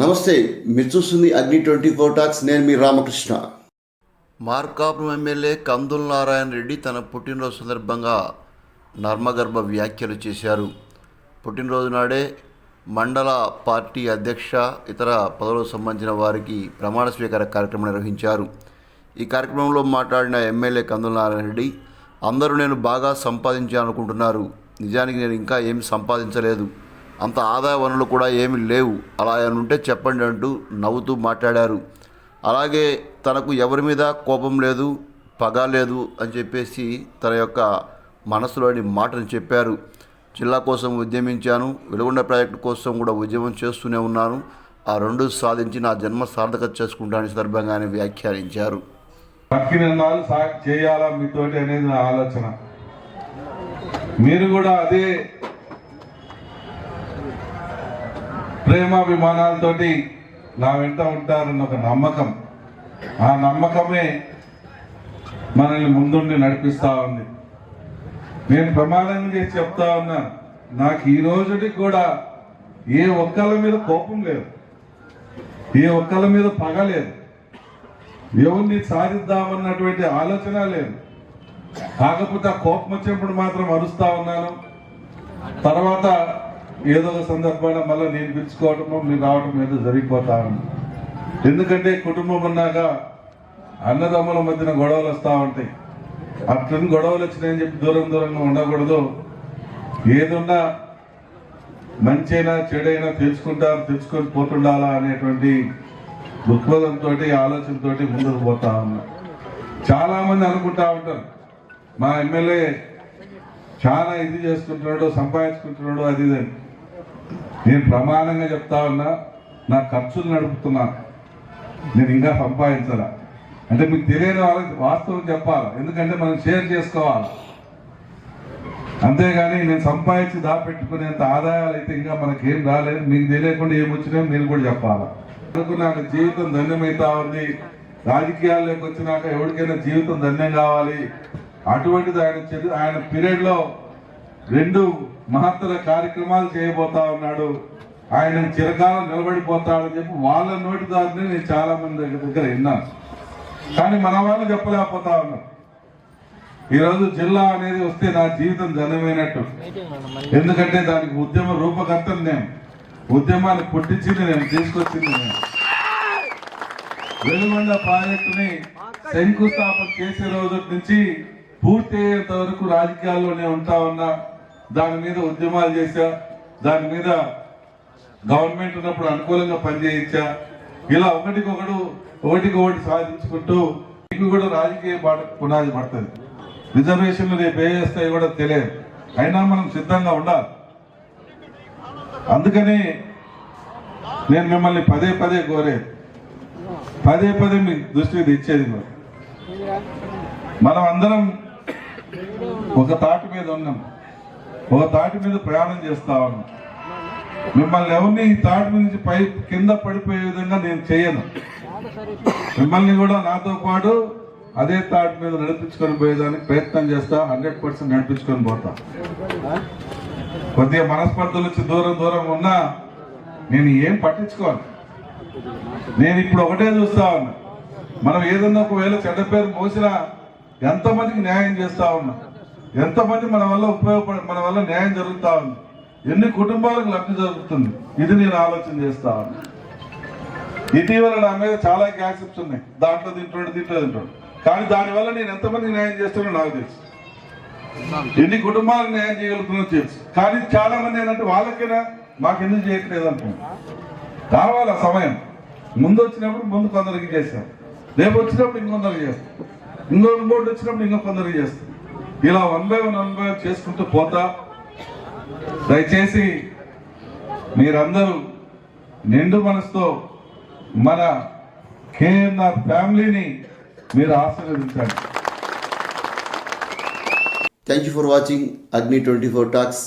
నమస్తే మీరు చూస్తుంది అగ్ని ట్వంటీ ఫోర్ టాక్స్ నేను మీ రామకృష్ణ. మార్కాపురం ఎమ్మెల్యే కందుల నారాయణ రెడ్డి తన పుట్టినరోజు సందర్భంగా నర్మగర్భ వ్యాఖ్యలు చేశారు. పుట్టినరోజు నాడే మండల పార్టీ అధ్యక్ష ఇతర పదవులకు సంబంధించిన వారికి ప్రమాణ స్వీకార కార్యక్రమం నిర్వహించారు. ఈ కార్యక్రమంలో మాట్లాడిన ఎమ్మెల్యే కందుల నారాయణ రెడ్డి అందరూ నేను బాగా సంపాదించాలనుకుంటున్నారు. నిజానికి నేను ఇంకా ఏమి సంపాదించలేదు. అంత ఆదాయ వనరులు కూడా ఏమీ లేవు. అలా ఉంటే చెప్పండి అంటూ నవ్వుతూ మాట్లాడారు. అలాగే తనకు ఎవరి మీద కోపం లేదు పగ లేదు అని చెప్పేసి తన యొక్క మనసులోని మాటను చెప్పారు. జిల్లా కోసం ఉద్యమించాను వెలుగొండ ప్రాజెక్టు కోసం కూడా ఉద్యమం చేస్తూనే ఉన్నాను. ఆ రెండు సాధించి నా జన్మ సార్థకత చేసుకుంటానని సందర్భంగానే వ్యాఖ్యానించారు. చేయాలా మీతోటి అనేది నా ఆలోచన. మీరు కూడా అదే ప్రేమాభిమానాలతోటి నా వెంట ఉంటారన్న ఒక నమ్మకం. ఆ నమ్మకమే మనల్ని ముందుండి నడిపిస్తా ఉంది. నేను ప్రమాణం చేసి చెప్తా ఉన్నా నాకు ఈ రోజుకి కూడా ఏ ఒక్కళ్ళ మీద కోపం లేదు. ఏ ఒక్కళ్ళ మీద పగ లేదు. ఎవరిని సాధిద్దామన్నటువంటి ఆలోచన లేదు. కాకపోతే ఆ కోపం వచ్చినప్పుడు మాత్రం అరుస్తా ఉన్నాను. తర్వాత ఏదో ఒక సందర్భాన మళ్ళీ నేను పిలుచుకోవటము మీరు రావటం ఏదో జరిగిపోతా ఉంది. ఎందుకంటే కుటుంబం ఉన్నాక అన్నదమ్ముల మధ్యన గొడవలు వస్తూ ఉంటాయి. అట్లని గొడవలు వచ్చినాయని చెప్పి దూరం దూరంగా ఉండకూడదు. ఏదున్నా మంచైనా చెడైనా తెలుసుకుంటారు తెలుసుకొని పోతుండాలా అనేటువంటి దృక్పథంతో ఆలోచనతో ముందుకు పోతా ఉన్నా. చాలా మంది అనుకుంటా ఉంటారు మా ఎమ్మెల్యే చాలా ఇది చేసుకుంటున్నాడు సంపాదించుకుంటున్నాడు అది ఇది నేను ప్రమాణంగా చెప్తా ఉన్నా నా ఖర్చులు నడుపుతున్నా నేను ఇంకా సంపాదించరా అంటే మీకు తెలియని వాళ్ళకి వాస్తవం చెప్పాలి? ఎందుకంటే మనం షేర్ చేసుకోవాలి? అంతేగాని నేను సంపాదించి దాపెట్టుకునేంత ఆదాయాలు అయితే ఇంకా మనకేం రాలేదు. మీకు తెలియకుండా ఏమొచ్చినాయో మీరు కూడా చెప్పాలి? నాకు జీవితం ధన్యమైతా ఉంది. రాజకీయాల్లోకి వచ్చినాక ఎవరికైనా జీవితం ధన్యం కావాలి. అటువంటిది ఆయన ఆయన పీరియడ్లో రెండు మహత్తర కార్యక్రమాలు చేయబోతా ఉన్నాడు. ఆయన చిరకాలం నిలబడిపోతాడని చెప్పి వాళ్ళ నోటి దారిని నేను చాలా మంది దగ్గర దగ్గర విన్నాను. కానీ మన వాళ్ళు చెప్పలేకపోతా ఉన్నారు ఈరోజు జిల్లా అనేది వస్తే నా జీవితం ధనమైనట్టు ఎందుకంటే దానికి ఉద్యమ రూపకర్తను నేను. ఉద్యమాన్ని పుట్టించింది నేను తీసుకొచ్చింది నేను. వెలుగొండ ప్రాజెక్టుని శంకుస్థాపన చేసే రోజు నుంచి పూర్తి అయ్యేంత వరకు రాజకీయాల్లోనే ఉంటా ఉన్నా. దాని మీద ఉద్యమాలు చేశా దాని మీద గవర్నమెంట్ ఉన్నప్పుడు అనుకూలంగా పనిచేయించా. ఇలా ఒకటికొకడు ఒకటికి ఒకటి సాధించుకుంటూ మీకు కూడా రాజకీయ పునాది పడుతుంది. రిజర్వేషన్లు రేపు ఏ చేస్తాయో కూడా తెలియదు. అయినా మనం సిద్ధంగా ఉండాలి. అందుకని నేను మిమ్మల్ని పదే పదే కోరేది. పదే పదే మీ దృష్టికి తెచ్చేది మనం అందరం ఒక తాటి మీద ఉన్నాం. ఒక తాటి మీద ప్రయాణం చేస్తా ఉన్నాం. మిమ్మల్ని ఎవరిని ఈ తాటి మీద నుంచి పై కింద పడిపోయే విధంగా నేను చేయను. మిమ్మల్ని కూడా నాతో పాటు అదే తాటి మీద నడిపించుకొని పోయేదానికి ప్రయత్నం చేస్తా హండ్రెడ్ పర్సెంట్ నడిపించుకొని పోతా. కొద్దిగా మనస్పర్ధలు వచ్చి దూరం దూరం ఉన్నా నేను ఏం పట్టించుకోను. నేను ఇప్పుడు ఒకటే చూస్తా ఉన్నా. మనం ఏదన్నా ఒకవేళ చెడ్డ పేరు మోసినా ఎంతమందికి న్యాయం చేస్తా ఉన్నా. ఎంతమంది మన వల్ల ఉపయోగపడ మన వల్ల న్యాయం జరుగుతా ఉంది? ఎన్ని కుటుంబాలకు లబ్ధి జరుగుతుంది? ఇది నేను ఆలోచన చేస్తా ఇటీవల నా మీద చాలా గ్యాసెప్స్ ఉన్నాయి. దాంట్లో తింటాడు దీంట్లో తింటాడు కానీ దానివల్ల నేను ఎంతమందికి న్యాయం చేస్తానో నాకు తెలుసు. ఎన్ని కుటుంబాలకు న్యాయం చేయగలుగుతున్నా తెలుసు. కానీ చాలా మంది ఏంటంటే వాళ్ళకైనా మాకు ఎందుకు చేయట్లేదు అంటున్నారు రావాలి ఆ సమయం? ముందు వచ్చినప్పుడు ముందు కొందరికి చేస్తాం. రేపు వచ్చినప్పుడు ఇంకొందరికి చేస్తాం. ఇంకో ఇంకోటి వచ్చినప్పుడు ఇంకో కొందరికి చేస్తాం. ఇలా one by one one by చేసుకుంటూ పోతా. దయచేసి మీరందరూ నిండు మనసుతో మన కేఎన్ఆర్ ఫ్యామిలీని మీరు ఆశీర్వదించండి. Thank you for watching Agni twenty four talks